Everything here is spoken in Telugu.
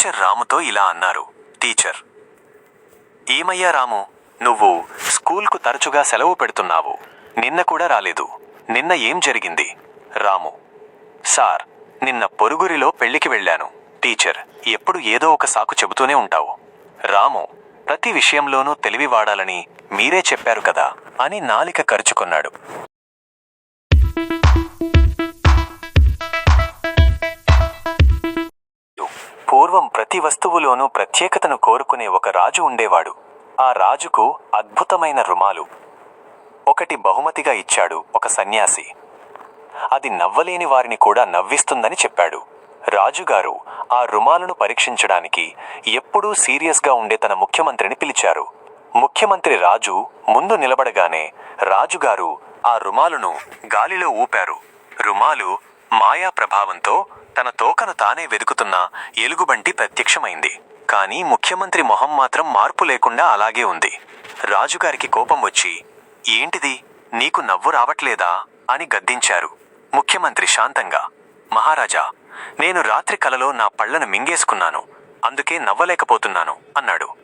టీచర్ రాముతో ఇలా అన్నారు. టీచర్ ఏమయ్యా రాము? నువ్వు స్కూల్కు తరచుగా సెలవు పెడుతున్నావు. నిన్న కూడా రాలేదు. నిన్న ఏం జరిగింది? రాము సార్ నిన్న పొరుగురిలో పెళ్ళికి వెళ్ళాను. టీచర్ ఎప్పుడు ఏదో ఒక సాకు చెబుతూనే ఉంటావు. రాము ప్రతి విషయంలోనూ తెలివి వాడాలని మీరే చెప్పారు కదా అని నాలిక ఖర్చుకున్నాడు పూర్వం ప్రతి వస్తువులోనూ ప్రత్యేకతను కోరుకునే ఒక రాజు ఉండేవాడు. ఆ రాజుకు అద్భుతమైన రుమాలు. ఒకటి బహుమతిగా ఇచ్చాడు ఒక సన్యాసి. అది నవ్వలేని వారిని కూడా నవ్విస్తుందని చెప్పాడు. రాజుగారు ఆ రుమాలను పరీక్షించడానికి ఎప్పుడూ సీరియస్గా ఉండే తన ముఖ్యమంత్రిని పిలిచారు. ముఖ్యమంత్రి రాజు ముందు నిలబడగానే రాజుగారు ఆ రుమాలును గాలిలో ఊపారు. రుమాలు మాయా ప్రభావంతో తన తోకను తానే వెదుకుతున్న ఎలుగుబంటి ప్రత్యక్షమైంది. కానీ ముఖ్యమంత్రి మొహం మాత్రం మార్పు లేకుండా అలాగే ఉంది. రాజుగారికి కోపం వచ్చి ఏంటిది? నీకు నవ్వు రావట్లేదా? అని గద్దించారు. ముఖ్యమంత్రి శాంతంగా మహారాజా నేను రాత్రి కలలో నా పళ్ళను మింగేసుకున్నాను. అందుకే నవ్వలేకపోతున్నాను అన్నాడు.